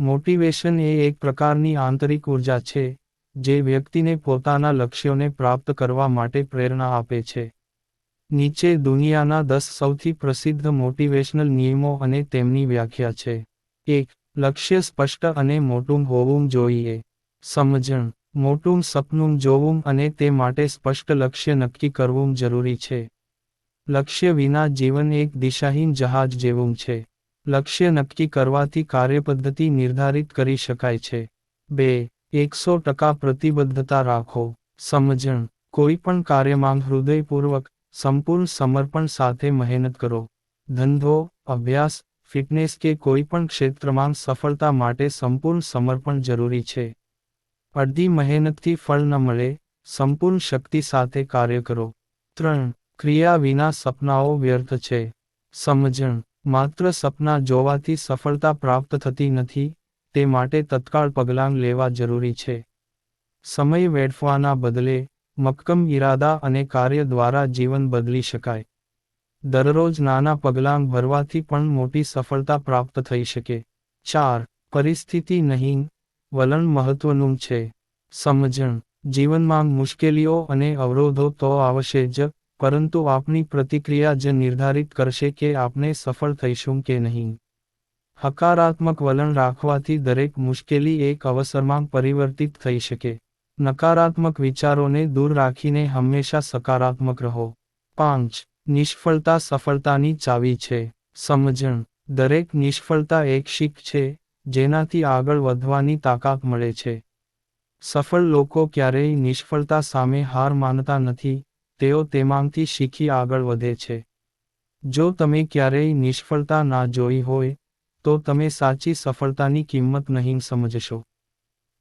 Motivation એ એક પ્રકારની આંતરિક ઊર્જા છે, જે વ્યક્તિને પોતાના લક્ષ્યોને પ્રાપ્ત કરવા માટે પ્રેરણા આપે છે. નીચે દુનિયાના દસ સૌથી પ્રસિદ્ધ મોટિવેશનલ નિયમો અને તેમની વ્યાખ્યા છે. એક, લક્ષ્ય સ્પષ્ટ અને મોટું હોવું જોઈએ. સમજણ, મોટું સપનું જોવું અને તે માટે સ્પષ્ટ લક્ષ્ય નક્કી કરવું જરૂરી છે. લક્ષ્ય વિના જીવન એક દિશાહીન જહાજ જેવું છે. લક્ષ્ય નક્કી કરવાથી કાર્યપદ્ધતિ નિર્ધારિત કરી શકાય છે. બે, એકસો ટકા પ્રતિબદ્ધતા રાખો. સમજણ. કોઈ પણ કાર્યમાં હૃદયપૂર્વક સંપૂર્ણ સમર્પણ સાથે મહેનત કરો. ધંધો, અભ્યાસ, ફિટનેસ કે કોઈ પણ ક્ષેત્રમાં સફળતા માટે સંપૂર્ણ સમર્પણ જરૂરી છે. અડધી મહેનતથી ફળ ન મળે, સંપૂર્ણ શક્તિ સાથે કાર્ય કરો. ત્રણ, ક્રિયા વિના સપનાઓ વ્યર્થ છે. સમજણ. માત્ર સપના જોવાથી સફળતા પ્રાપ્ત થતી નથી, તે માટે તત્કાળ પગલાં લેવા જરૂરી છે. સમય વેડફવાના બદલે, મક્કમ ઈરાદા અને કાર્ય દ્વારા જીવન બદલી શકાય. દરરોજ નાના પગલાં ભરવાથી પણ મોટી સફળતા પ્રાપ્ત થઈ શકે. ચાર, પરિસ્થિતિ નહીં, વલણ મહત્વનું છે. સમજણ, જીવનમાં મુશ્કેલીઓ અને અવરોધો તો આવશે જ પરંતુ આપની પ્રતિક્રિયા જ નિર્ધારિત કરશે કે આપણે સફળ થઈશું કે નહીં. હકારાત્મક વલણ રાખવાથી દરેક મુશ્કેલી એક અવસરમાં પરિવર્તિત થઈ શકે. નકારાત્મક વિચારોને દૂર રાખીને હંમેશા સકારાત્મક રહો. પાંચ, નિષ્ફળતા સફળતાની ચાવી છે. સમજણ. દરેક નિષ્ફળતા એક શીખ છે, જેનાથી આગળ વધવાની તાકાત મળે છે. સફળ લોકો ક્યારેય નિષ્ફળતા સામે હાર માનતા નથી તેઓ તેમાંથી શીખી આગળ વધે છે. જો તમે ક્યારેય નિષ્ફળતા ના જોઈ હોય, તો તમે સાચી સફળતાની કિંમત નહીં સમજશો.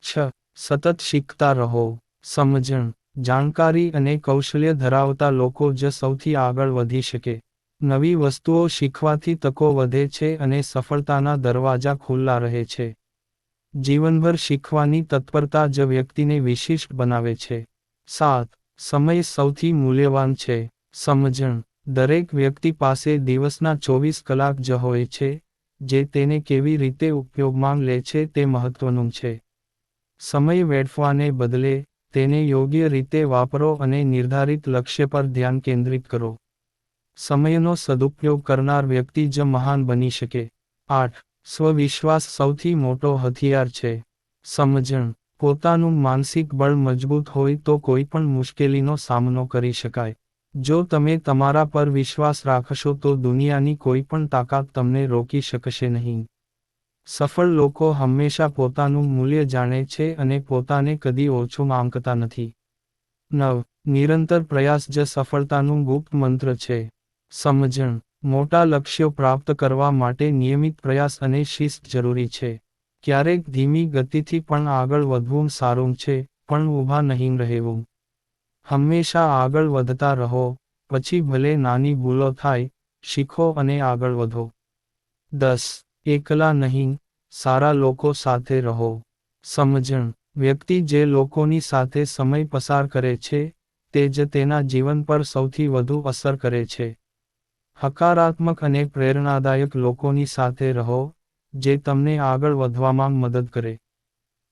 છ. સતત શીખતા રહો. સમજણ, જાણકારી અને કૌશલ્ય ધરાવતા લોકો જ સૌથી આગળ વધી શકે. નવી વસ્તુઓ શીખવાથી તકો વધે છે અને સફળતાના દરવાજા ખુલ્લા રહે છે. જીવનભર શીખવાની તત્પરતા જ વ્યક્તિને વિશિષ્ટ બનાવે છે. સાત. સમય સૌથી મૂલ્યવાન છે. સમજણ. દરેક વ્યક્તિ પાસે દિવસના ચોવીસ કલાક જ હોય છે, જે તેને કેવી રીતે ઉપયોગમાં લે છે તે મહત્વનું છે. સમય વેડફવાને બદલે, તેને યોગ્ય રીતે વાપરો અને નિર્ધારિત લક્ષ્ય પર ધ્યાન કેન્દ્રિત કરો. સમયનો સદુપયોગ કરનાર વ્યક્તિ જ મહાન બની શકે. આઠ. સ્વવિશ્વાસ સૌથી મોટો હથિયાર છે. સમજણ. પોતાનું માનસિક બળ મજબૂત હોય તો કોઈ પણ મુશ્કેલીનો સામનો કરી શકાય. જો તમે તમારા પર વિશ્વાસ રાખશો તો દુનિયાની કોઈ પણ તાકાત તમને રોકી શકશે નહીં. સફળ લોકો હંમેશા પોતાનું મૂલ્ય જાણે છે અને પોતાને કદી ઓછું માંગતા નથી. નવ, નિરંતર પ્રયાસ જ સફળતાનું ગુપ્ત મંત્ર છે. સમજણ, મોટા લક્ષ્યો પ્રાપ્ત કરવા માટે નિયમિત પ્રયાસ અને શિસ્ત જરૂરી છે. ક્યારેક ધીમી ગતિથી પણ આગળ વધવું સારું છે, પણ ઊભા નહીં રહેવું. હંમેશા આગળ વધતા રહો, પછી ભલે નાની ભૂલો થાય, શીખો અને આગળ વધો. દસ, એકલા નહીં, સારા લોકો સાથે રહો. સમજણ, વ્યક્તિ જે લોકોની સાથે સમય પસાર કરે છે, તે જ તેના જીવન પર સૌથી વધુ અસર કરે છે. હકારાત્મક અને પ્રેરણાદાયક લોકોની સાથે રહો જે તમને આગળ વધવામાં મદદ કરે.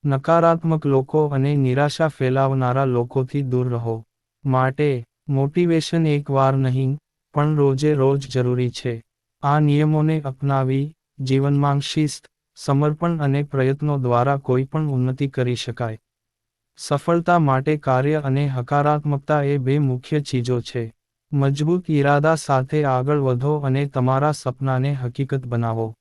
નકારાત્મક લોકો અને નિરાશા ફેલાવનારા લોકોથી દૂર રહો. માટે, મોટિવેશન એકવાર નહીં, પણ રોજે રોજ જરૂરી છે. આ નિયમોને અપનાવી, જીવનમાં શિસ્ત, સમર્પણ અને પ્રયત્નો દ્વારા કોઈ પણ ઉન્નતિ કરી શકાય. સફળતા માટે કાર્ય અને હકારાત્મકતા એ બે મુખ્ય ચીજો છે. મજબૂત ઈરાદા સાથે આગળ વધો અને તમારા સપનાને હકીકત બનાવો.